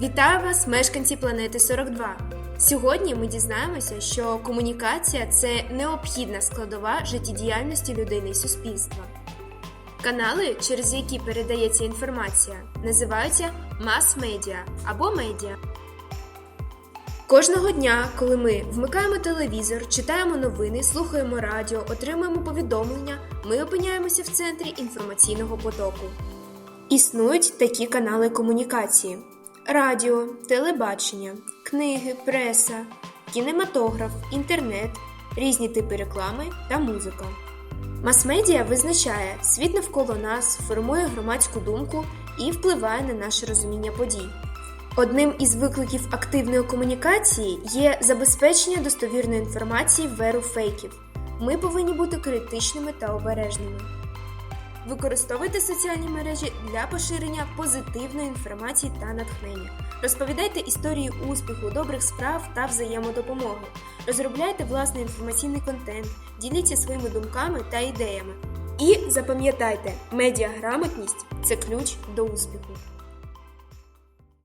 Вітаю вас, мешканці планети 42. Сьогодні ми дізнаємося, що комунікація це необхідна складова життєдіяльності людини і суспільства. Канали, через які передається інформація, називаються мас-медіа або медіа. Кожного дня, коли ми вмикаємо телевізор, читаємо новини, слухаємо радіо, отримуємо повідомлення, ми опиняємося в центрі інформаційного потоку. Існують такі канали комунікації: радіо, телебачення, книги, преса, кінематограф, інтернет, різні типи реклами та музика. Мас-медіа визначає світ навколо нас, формує громадську думку і впливає на наше розуміння подій. Одним із викликів активної комунікації є забезпечення достовірної інформації в еру фейків. Ми повинні бути критичними та обережними. Використовуйте соціальні мережі для поширення позитивної інформації та натхнення. Розповідайте історії успіху, добрих справ та взаємодопомоги. Розробляйте власний інформаційний контент, діліться своїми думками та ідеями. І запам'ятайте, медіаграмотність це ключ до успіху.